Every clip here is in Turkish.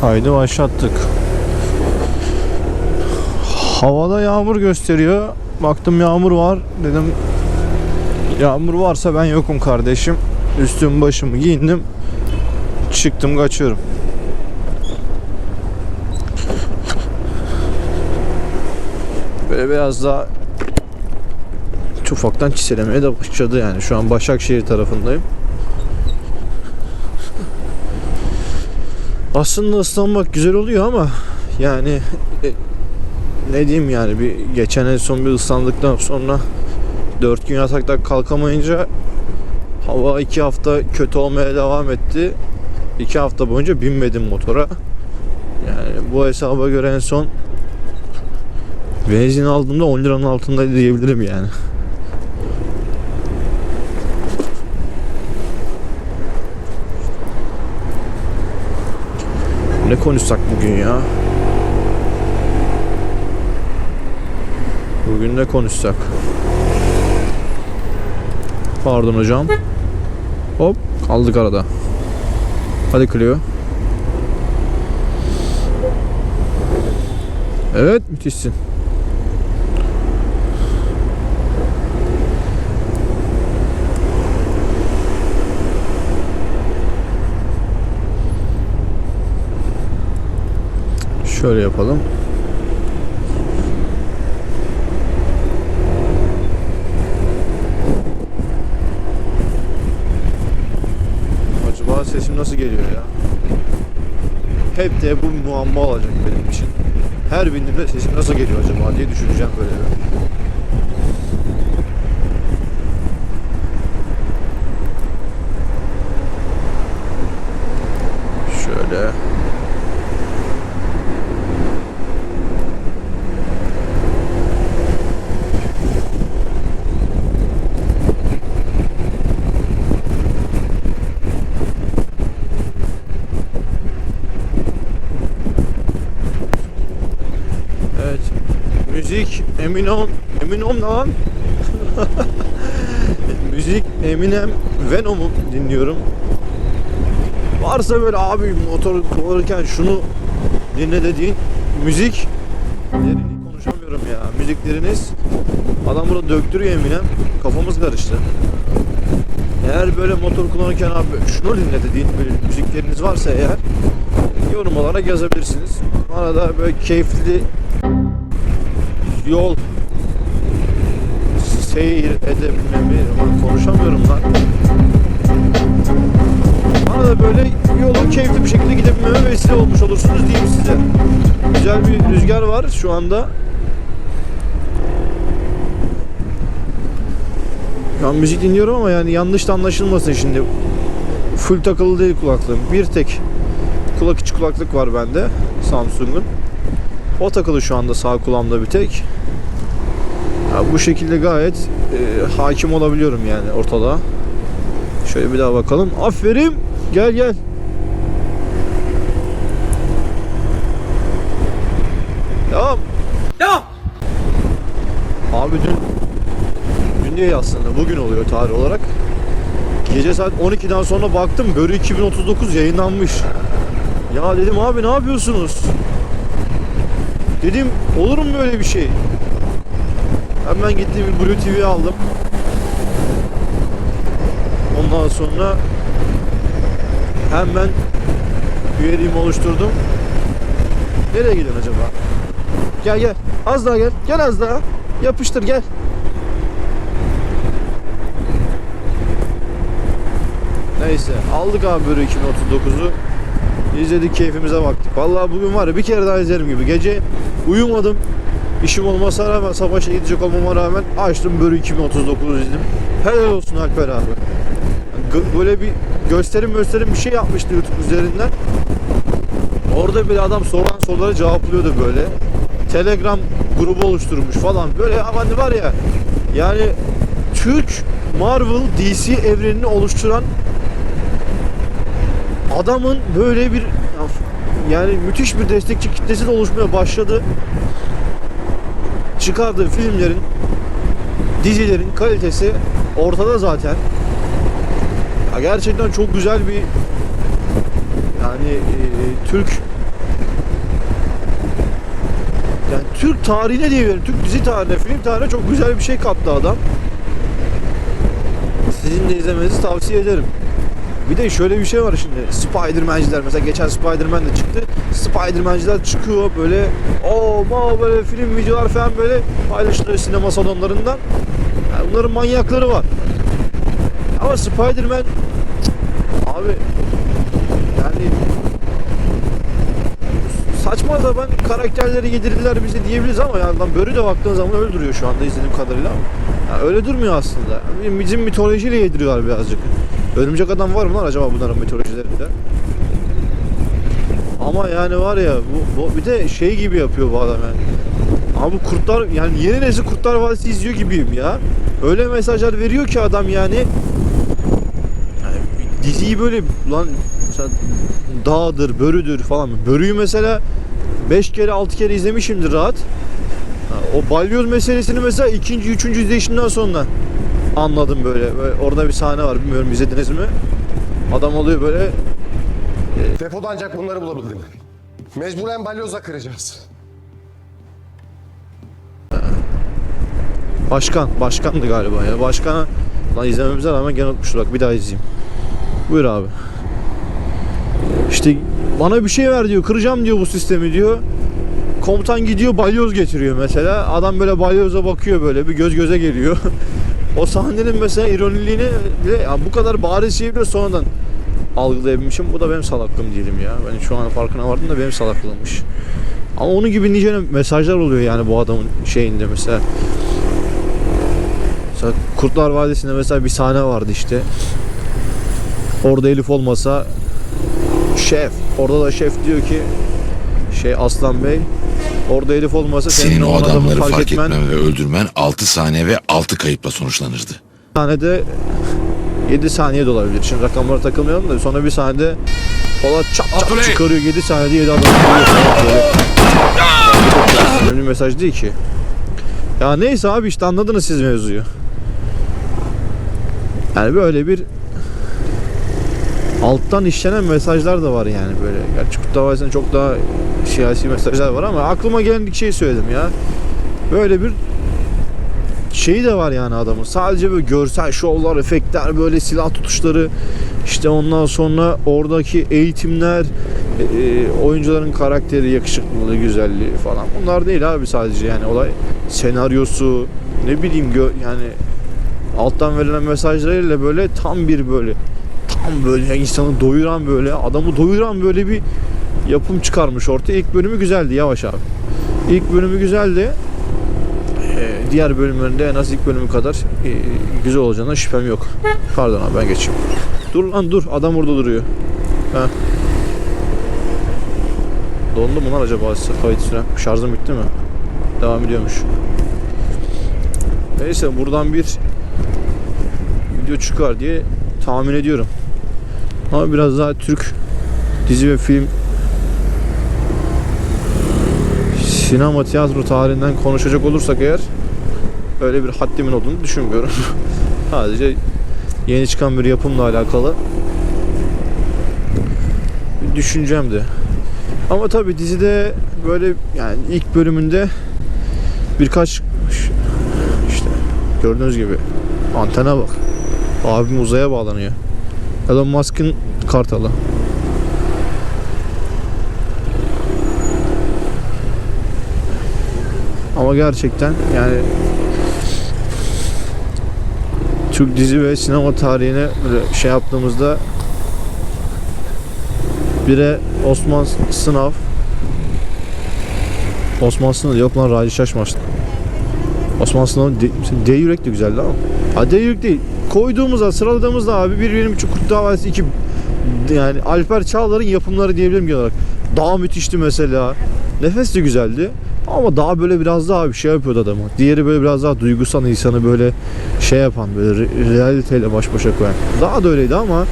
Haydi başlattık. Havada yağmur gösteriyor. Baktım yağmur var. Dedim yağmur varsa ben yokum kardeşim. Üstüm başımı giyindim. Çıktım kaçıyorum. Böyle biraz daha ufaktan çiselemeye de başladı yani. Şu an Başakşehir tarafındayım. Aslında ıslanmak güzel oluyor ama yani e, ne diyeyim yani bir geçen en son bir ıslandıktan sonra 4 gün yataktan kalkamayınca hava 2 hafta kötü olmaya devam etti. 2 hafta boyunca binmedim motora. Yani bu hesaba göre en son benzin aldığımda 10 liranın altındaydı diyebilirim yani. Konuşsak bugün ya? Bugün ne konuşsak? Pardon hocam. Hop kaldık arada. Hadi Clio. Evet müthişsin. Şöyle yapalım. Acaba sesim nasıl geliyor ya? Hep de bu muamma olacak benim için. Her bindiğimde sesim nasıl geliyor acaba diye düşüneceğim böyle bir. Şöyle. Evet. Müzik Eminem Eminem ne lan? Müzik Eminem Venom'u dinliyorum. Varsa böyle abi motor kullanırken şunu dinle dediğin müzik Derini konuşamıyorum ya. Müzikleriniz adam burada döktürüyor Eminem. Kafamız karıştı. Eğer böyle motor kullanırken abi şunu dinle dediğin böyle müzikleriniz varsa eğer yorum olarak yazabilirsiniz. Bana da böyle keyifli yol seyir Ulan konuşamıyorum lan. Bana da böyle yolu keyifli bir şekilde gidebilmeme vesile olmuş olursunuz diyeyim size. Güzel bir rüzgar var şu anda. Ben müzik dinliyorum ama yani yanlış da anlaşılmasın şimdi. Full takılı değil kulaklığım. Bir tek kulak içi kulaklık var bende Samsung'un. O takılı şu anda sağ kulağımda bir tek. Ya bu şekilde gayet e, hakim olabiliyorum yani ortada. Şöyle bir daha bakalım. Aferin. Gel gel. Devam. Devam. Abi dün dün değil aslında bugün oluyor tarih olarak. Gece saat 12'den sonra baktım Börü 2039 yayınlanmış. Ya dedim abi ne yapıyorsunuz? Dedim olur mu böyle bir şey? Hemen gittim bir Blue TV aldım. Ondan sonra hemen üyeliğimi oluşturdum. Nereye gidiyorsun acaba? Gel gel. Az daha gel. Gel az daha. Yapıştır gel. Neyse aldık abi böyle 2039'u. İzledik keyfimize baktık. Vallahi bugün var ya bir kere daha izlerim gibi. Gece uyumadım. İşim olmasına rağmen sabah işe gidecek olmama rağmen açtım böyle 2039 izledim. Helal olsun Alper abi. Böyle bir gösterim gösterim bir şey yapmıştı YouTube üzerinden. Orada bir adam sorulan soruları cevaplıyordu böyle. Telegram grubu oluşturmuş falan. Böyle ama hani var ya yani Türk Marvel DC evrenini oluşturan adamın böyle bir yani müthiş bir destekçi kitlesi de oluşmaya başladı. Çıkardığı filmlerin, dizilerin kalitesi ortada zaten. Ya gerçekten çok güzel bir yani e, Türk Yani Türk tarihine diyebilirim. Türk dizi tarihine, film tarihine çok güzel bir şey kattı adam. Sizin de izlemenizi tavsiye ederim. Bir de şöyle bir şey var şimdi. Spider-Man'ciler mesela geçen Spider-Man de çıktı. Spider-Man'ciler çıkıyor böyle o ma böyle film videolar falan böyle paylaşılıyor sinema salonlarından. Yani bunların manyakları var. Ama Spider-Man abi yani saçma sapan karakterleri yedirdiler bize diyebiliriz ama yani lan Börü de baktığın zaman öldürüyor şu anda izlediğim kadarıyla yani öyle durmuyor aslında. Bizim mitolojiyle yediriyorlar birazcık. Örümcek adam var mı lan acaba bunların mitolojilerinde? Ama yani var ya bu, bu bir de şey gibi yapıyor bu adam yani. Abi kurtlar yani yeni nesil Kurtlar Vadisi izliyor gibiyim ya. Öyle mesajlar veriyor ki adam yani. yani diziyi böyle lan mesela dağdır, börüdür falan. Börüyü mesela 5 kere 6 kere izlemişimdir rahat. Ha, O balyoz meselesini mesela ikinci, üçüncü izleyişimden sonra anladım böyle. böyle. Orada bir sahne var bilmiyorum izlediniz mi? Adam oluyor böyle Depoda ancak bunları bulabildim. Mecburen balyoza kıracağız. Başkan, başkandı galiba ya. Başkana lan izlememize rağmen gene unutmuştur bak bir daha izleyeyim. Buyur abi. İşte bana bir şey ver diyor. Kıracağım diyor bu sistemi diyor. Komutan gidiyor balyoz getiriyor mesela. Adam böyle balyoza bakıyor böyle bir göz göze geliyor. o sahnenin mesela ironiliğini bile ya bu kadar bariz şeyi bile sonradan algılayabilmişim. Bu da benim salaklığım diyelim ya. Ben şu an farkına vardım da benim salaklığımmış. Ama onun gibi nice mesajlar oluyor yani bu adamın şeyinde mesela. Mesela Kurtlar Vadisi'nde mesela bir sahne vardı işte. Orada Elif olmasa şef. Orada da şef diyor ki şey Aslan Bey orada Elif olmasa senin, Senin o olmadığını adamları fark, etmen ve öldürmen 6 saniye ve 6 kayıpla sonuçlanırdı. sahnede 7 saniye de olabilir. Şimdi rakamlara takılmayalım da sonra bir sahnede Polat çat çat Abdüley! çıkarıyor 7 saniyede 7 adam önemli mesaj değil ki. Ya neyse abi işte anladınız siz mevzuyu. Yani böyle bir alttan işlenen mesajlar da var yani böyle. Gerçi Kurtlar Vadisi'nde çok daha siyasi mesajlar var ama aklıma gelen bir şey söyledim ya. Böyle bir şeyi de var yani adamın. Sadece böyle görsel şovlar, efektler, böyle silah tutuşları, işte ondan sonra oradaki eğitimler, e, e, oyuncuların karakteri, yakışıklılığı, güzelliği falan. Bunlar değil abi sadece yani olay senaryosu, ne bileyim gö- yani alttan verilen mesajlarıyla böyle tam bir böyle tam böyle insanı doyuran böyle adamı doyuran böyle bir yapım çıkarmış ortaya. İlk bölümü güzeldi yavaş abi. İlk bölümü güzeldi. Ee, diğer bölümlerinde en az ilk bölümü kadar e, güzel olacağına şüphem yok. Pardon abi ben geçeyim. Dur lan dur adam orada duruyor. Ha. Dondu mu lan acaba kayıt süren? Şarjım bitti mi? Devam ediyormuş. Neyse buradan bir video çıkar diye tahmin ediyorum. Ama biraz daha Türk dizi ve film sinema tiyatro tarihinden konuşacak olursak eğer öyle bir haddimin olduğunu düşünmüyorum. Sadece yeni çıkan bir yapımla alakalı bir düşüncemdi. Ama tabi dizide böyle yani ilk bölümünde birkaç işte gördüğünüz gibi antene bak. Abim uzaya bağlanıyor. Elon Musk'ın kartalı. Ama gerçekten yani Türk dizi ve sinema tarihine şey yaptığımızda bire Osman Sınav Osman Sınav yok lan Raci Şaşmaz Osman Sınav D, D Yürek de güzeldi ama. Ha D Yürek değil koyduğumuzda sıraladığımızda abi bir benim için Kurt Davası iki yani Alper Çağlar'ın yapımları diyebilirim genel olarak daha müthişti mesela nefes de güzeldi ama daha böyle biraz daha bir şey yapıyordu adamı. Diğeri böyle biraz daha duygusal insanı böyle şey yapan böyle re- realiteyle baş başa koyan. Daha da öyleydi ama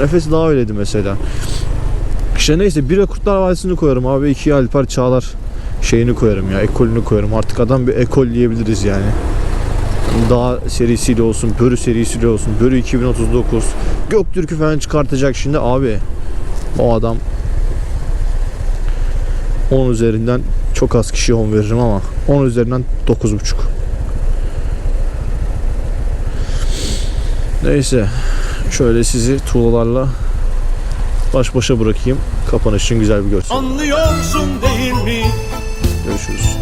nefesi daha öyleydi mesela. İşte neyse bire Kurtlar Vadisi'ni koyarım abi. ikiye Alper Çağlar şeyini koyarım ya. Ekolünü koyarım. Artık adam bir ekol diyebiliriz yani. Dağ serisiyle olsun, Börü serisiyle olsun, Börü 2039, Göktürk'ü falan çıkartacak şimdi abi. O adam 10 üzerinden çok az kişiye 10 veririm ama 10 üzerinden 9.5. Neyse şöyle sizi tuğlalarla baş başa bırakayım. Kapanış için güzel bir görsel. Anlıyorsun değil mi? Görüşürüz.